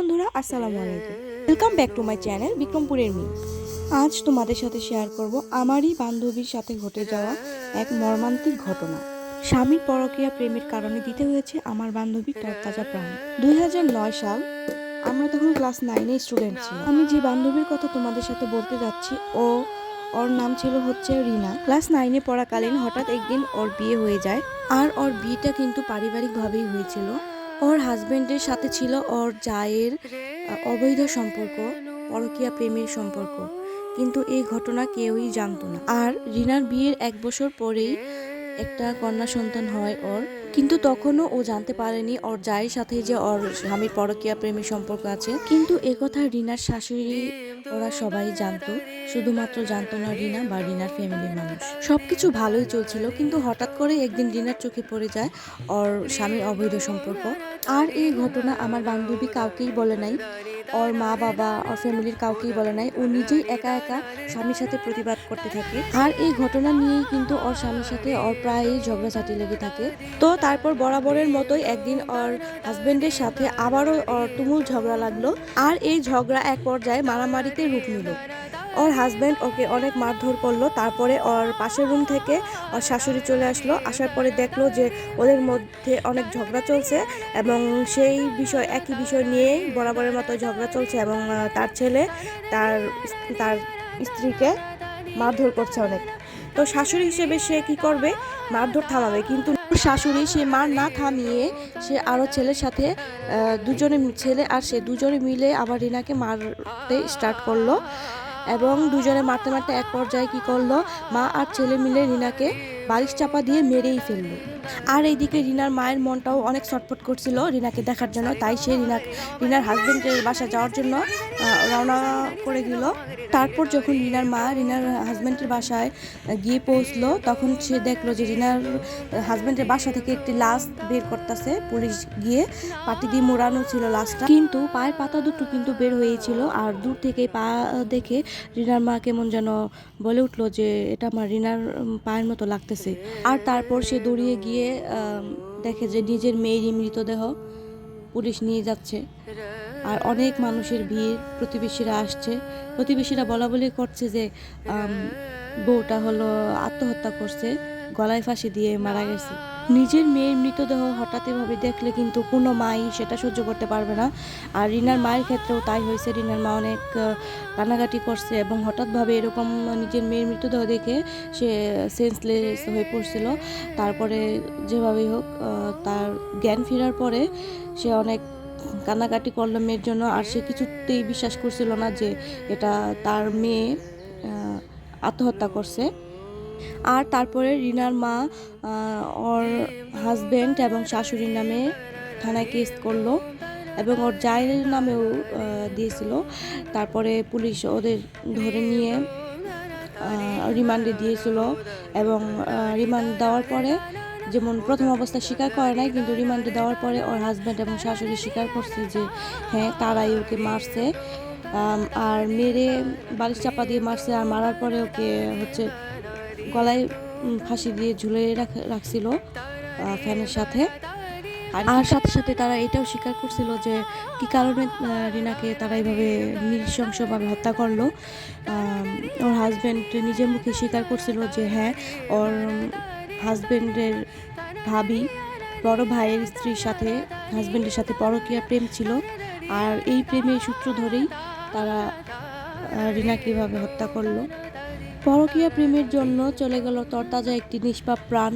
বন্ধুরা, আসসালামু আলাইকুম। Welcome back to my channel বিক্রমপুরের মি আজ তোমাদের সাথে শেয়ার করব আমারই বান্ধবীর সাথে ঘটে যাওয়া এক মর্মান্তিক ঘটনা। স্বামীর পরকীয়া প্রেমের কারণে দিতে হয়েছে আমার বান্ধবীর তরতাজা প্রাণ। দুই সাল, আমরা তখন ক্লাস নাইনে স্টুডেন্ট ছিলাম। আমি যে বান্ধবীর কথা তোমাদের সাথে বলতে যাচ্ছি, ও, ওর নাম ছিল হচ্ছে রিনা। ক্লাস নাইনে পড়াকালীন হঠাৎ একদিন ওর বিয়ে হয়ে যায়। আর ওর বিয়েটা কিন্তু পারিবারিকভাবেই হয়েছিল। ওর হাজবেন্ডের সাথে ছিল ওর জায়ের অবৈধ সম্পর্ক, পরকীয়া প্রেমের সম্পর্ক। কিন্তু এই ঘটনা কেউই জানতো না। আর রিনার বিয়ের এক বছর পরেই একটা কন্যা সন্তান হয় ওর। কিন্তু তখনও ও জানতে পারেনি ওর জায়ের সাথে যে ওর স্বামীর পরকীয়া প্রেমের সম্পর্ক আছে। কিন্তু একথা রিনার শাশুড়ি ওরা সবাই জানতো। শুধুমাত্র জানতো না রিনা বা রিনার ফ্যামিলির মানুষ। সবকিছু ভালোই চলছিল, কিন্তু হঠাৎ করে একদিন রিনার চোখে পড়ে যায় ওর স্বামীর অবৈধ সম্পর্ক। আর এই ঘটনা আমার বান্ধবী কাউকেই বলে নাই। ওর মা বাবা, ওর ফ্যামিলির কাউকেই বলে নাই। ও নিজেই একা একা স্বামীর সাথে প্রতিবাদ করতে থাকে। আর এই ঘটনা নিয়েই কিন্তু ওর স্বামীর সাথে ওর প্রায়ই ঝগড়াঝাটি লেগে থাকে। তো তারপর বরাবরের মতোই একদিন ওর হাজবেন্ডের সাথে আবারও ওর তুমুল ঝগড়া লাগল আর এই ঝগড়া এক পর্যায়ে মারামারিতে রূপ নিল। ওর হাজব্যান্ড ওকে অনেক মারধর করল, তারপরে ওর পাশের রুম থেকে ওর শাশুড়ি চলে আসলো, আসার পরে দেখল যে ওদের মধ্যে অনেক ঝগড়া চলছে এবং সেই বিষয়, একই বিষয় নিয়েই বরাবরের মতো ঝগড়া চলছে এবং তার ছেলে তার তার স্ত্রীকে মারধর করছে অনেক। তো শাশুড়ি হিসেবে সে কি করবে? মারধর থামাবে। কিন্তু শাশুড়ি সে মার না থামিয়ে সে আরও ছেলের সাথে দুজনে ছেলে আর সে দুজনে মিলে আবার রিনাকে মারতে স্টার্ট করল। এবং দুজনে মারতে মারতে এক পর্যায়ে কি করল? মা আর ছেলে মিলে রিনাকে বালিশ চাপা দিয়ে মেরেই ফেলল। আর এইদিকে রিনার মায়ের মনটাও অনেক ছটফট করছিল রিনাকে দেখার জন্য। তাই সে রিনা, রিনার হাজবেন্ডের বাসা যাওয়ার জন্য রওনা করে দিল। তারপর যখন রিনার মা রিনার হাজব্যান্ডের বাসায় গিয়ে পৌঁছলো, তখন সে দেখল যে রিনার হাজব্যান্ডের বাসা থেকে একটি লাশ বের করতেছে। পুলিশ গিয়ে পাটি দিয়ে মোড়ানো ছিল লাশটা। কিন্তু পায়ের পাতা দুটো কিন্তু বের হয়েছিল। আর দূর থেকে পা দেখে রিনার মা কেমন যেন বলে উঠল যে, এটা আমার রিনার পায়ের মতো লাগতেছে। আর তারপর সে দৌড়িয়ে গিয়ে দেখে যে নিজের মেয়েরই মৃতদেহ পুলিশ নিয়ে যাচ্ছে। আর অনেক মানুষের ভিড়, প্রতিবেশীরা আসছে। প্রতিবেশীরা বলা বলি করছে যে বউটা হলো আত্মহত্যা করছে, গলায় ফাঁসি দিয়ে মারা গেছে। নিজের মেয়ের মৃতদেহ হঠাৎ এভাবে দেখলে কিন্তু কোনো মাই সেটা সহ্য করতে পারবে না। আর রিনার মায়ের ক্ষেত্রেও তাই হয়েছে। রিনার মা অনেক কান্নাকাটি করছে এবং হঠাৎভাবে এরকম নিজের মেয়ের মৃতদেহ দেখে সে সেন্সলেস হয়ে পড়ছিল। তারপরে যেভাবেই হোক তার জ্ঞান ফেরার পরে সে অনেক কান্নাকাটি করল মেয়ের জন্য আর সে কিছুতেই বিশ্বাস করছিল না যে এটা তার মেয়ে আত্মহত্যা করছে। আর তারপরে রিনার মা ওর হাজব্যান্ড এবং শাশুড়ির নামে থানায় কেস করল এবং ওর জায়ের নামেও দিয়েছিল। তারপরে পুলিশ ওদের ধরে নিয়ে রিমান্ডে দিয়েছিল এবং রিমান্ড দেওয়ার পরে যেমন প্রথম অবস্থায় স্বীকার করে নাই কিন্তু রিমান্ডে দেওয়ার পরে ওর হাজব্যান্ড এবং শাশুড়ি স্বীকার করছে যে হ্যাঁ তারাই ওকে মারছে। আর মেরে বালিশ চাপা দিয়ে মারছে আর মারার পরে ওকে হচ্ছে গলায় ফাঁসি দিয়ে ঝুলে রাখ- রাখছিল ফ্যানের সাথে। আর আর সাথে সাথে তারা এটাও স্বীকার করছিল যে কি কারণে রিনাকে তারা এইভাবে নৃশংসভাবে হত্যা করল। ওর হাজব্যান্ড নিজের মুখে স্বীকার করছিল যে হ্যাঁ ওর হাজব্যান্ডের ভাবি বড় ভাইয়ের স্ত্রীর সাথে হাজব্যান্ডের সাথে পরকীয়া প্রেম ছিল। আর এই প্রেমের সূত্র ধরেই তারা আহ, রিনাকে এভাবে হত্যা করল। পরকীয়া প্রেমের জন্য চলে গেল তরতাজা একটি নিষ্পাপ প্রাণ।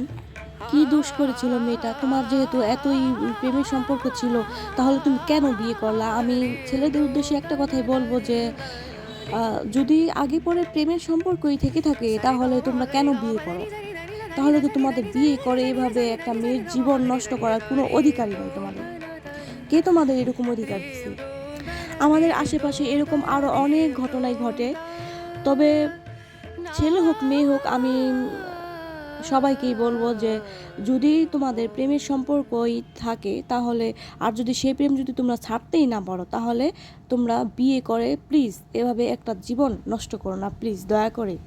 কি দোষ করেছিল মেয়েটা? তোমার যেহেতু এতই প্রেমের সম্পর্ক ছিল তাহলে তুমি কেন বিয়ে করলা? আমি ছেলেদের উদ্দেশ্যে একটা কথাই বলব যে যদি আগে পরে প্রেমের সম্পর্কই থেকে থাকে তাহলে তোমরা কেন বিয়ে করো? তাহলে তো তোমাদের বিয়ে করে এভাবে একটা মেয়ের জীবন নষ্ট করার কোনো অধিকারই নেই তোমাদের। কে তোমাদের এরকম অধিকার দিচ্ছে আমাদের আশেপাশে এরকম আরও অনেক ঘটনাই ঘটে। তবে ছেলে হোক, মেয়ে হোক, আমি সবাইকেই বলব যে যদি তোমাদের প্রেমের সম্পর্কই থাকে, তাহলে আর যদি সেই প্রেম যদি তোমরা ছাড়তেই না পারো, তাহলে তোমরা বিয়ে করে, প্লিজ, এভাবে একটা জীবন নষ্ট করো না, প্লিজ, দয়া করে।